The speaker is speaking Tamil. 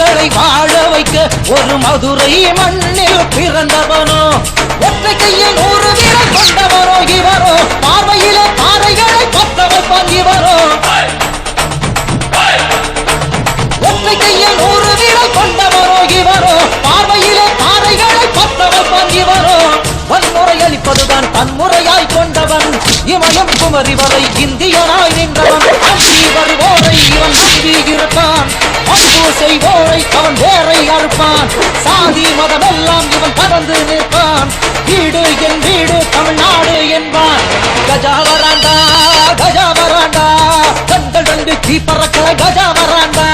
மக்களை வாழ வைக்க ஒரு மதுரை மண்ணில் பிறந்தவனோ ஒற்றை கையில் நூறு வீரர் கொண்டவரோ இவரோ பார்வையிலே பாறைகளை பத்த வைப்பான் இவரோ. ஒற்றை கையில் நூறு வீரர் கொண்டவரோ இவரோ பார்வையிலே பாறைகளை பத்த வைப்பான் இவரோ. வன்முறை அளிப்பதுதான் தன்முறையாய் கொண்டவன் இமயம் குமரி வரை இந்தியனாய் செய்வோரை அவன் வேரை அறுப்பான். சாதி மதம் எல்லாம் இவன் பறந்து நிற்பான். வீடு என் வீடு தமிழ்நாடு என்பான். கஜா வராண்டா கஜா வராண்டா. கண்கள் ரெண்டு தீ பறக்கல கஜா வராண்டா.